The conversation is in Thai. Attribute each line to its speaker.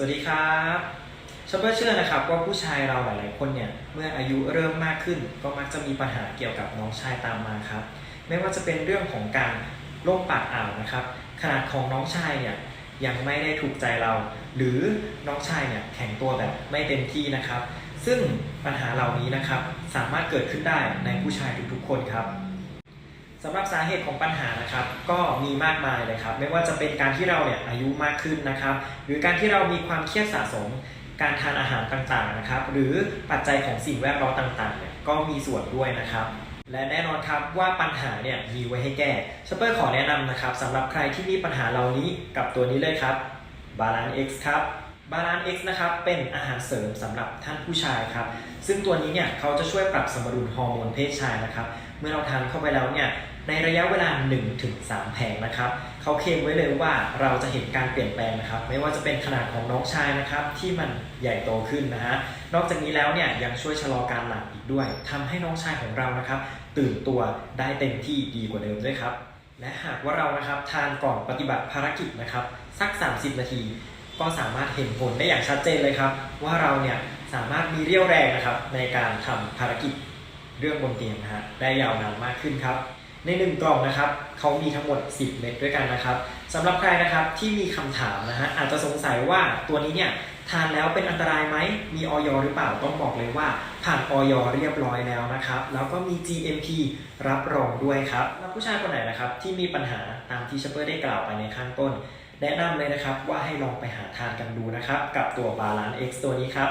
Speaker 1: สวัสดีครับชอปเปอร์เชื่อนะครับว่าผู้ชายเราหลาย ๆ คนเนี่ยเมื่ออายุเริ่มมากขึ้น ก็มักจะมีปัญหาเกี่ยวกับน้องชายตามมาครับ ไม่ว่าจะเป็นเรื่องของการโรคปากอ่าวนะครับ ขนาดของน้องชายเนี่ยยังไม่ได้ถูกใจเรา หรือน้องชายเนี่ยแข็งตัวแบบไม่เต็มที่นะครับ ซึ่งปัญหาเหล่านี้นะครับสามารถเกิดขึ้นได้ในผู้ชายทุก ๆ คนครับ สำหรับสาเหตุของปัญหานะครับ ก็มีมากมายเลยครับ ไม่ว่าจะเป็นการที่เราเนี่ยอายุมากขึ้นนะครับ หรือการที่เรามีความเครียดสะสมการทานอาหารต่างๆนะครับ หรือปัจจัยของสิ่งแวดล้อมต่างๆเนี่ยก็มีส่วนด้วยนะครับ และแน่นอนครับว่าปัญหาเนี่ยมีไว้ให้แก้ชอปเปอร์ขอแนะนำนะครับสำหรับใครที่มีปัญหาเหล่านี้กับตัวนี้เลยครับ Balance X ครับ Balance X นะครับ เป็นอาหารเสริมสำหรับท่านผู้ชายครับ ซึ่งตัวนี้เนี่ยเขาจะช่วยปรับสมดุลฮอร์โมนเพศชายนะครับ เมื่อเราทานเข้าไปแล้วเนี่ยในระยะเวลา 1-3 แผงนะครับเขาเคลมไว้เลยว่าเราจะเห็นการเปลี่ยนแปลงนะครับ ไม่ว่าจะเป็นขนาดของน้องชายนะครับ ที่มันใหญ่โตขึ้นนะฮะนอกจากนี้แล้วเนี่ยยังช่วยชะลอการหลับอีกด้วยทำให้น้องชายของเรานะครับ ตื่นตัวได้เต็มที่ดีกว่าเดิมด้วยครับและหากว่าเรานะครับทานก่อนปฏิบัติภารกิจนะครับสัก 30 นาที ก็สามารถเห็นผลได้อย่างชัดเจนเลยครับ ว่าเราเนี่ยสามารถมีเรี่ยวแรงนะครับในการทำภารกิจเรื่องบนเตียงนะฮะได้ยาวนานมากขึ้นครับ ในหนึ่งกล่องนะครับเขามีทั้งหมด 10 เม็ดด้วยกันนะครับสำหรับใครนะครับที่มีคำถามนะฮะอาจจะสงสัยว่าตัวนี้เนี่ยทานแล้วเป็นอันตรายไหม มีออยหรือเปล่า ต้องบอกเลยว่า ผ่านออยเรียบร้อยแล้วนะครับ แล้วก็มี GMP รับรองด้วยครับ แล้วผู้ชายคนไหนนะครับที่มีปัญหาตามที่เชเปอร์ได้กล่าวไปในข้างต้น แนะนำเลยนะครับว่าให้ลองไปหาทานกันดูนะครับ กับตัว Balance X ตัวนี้ครับ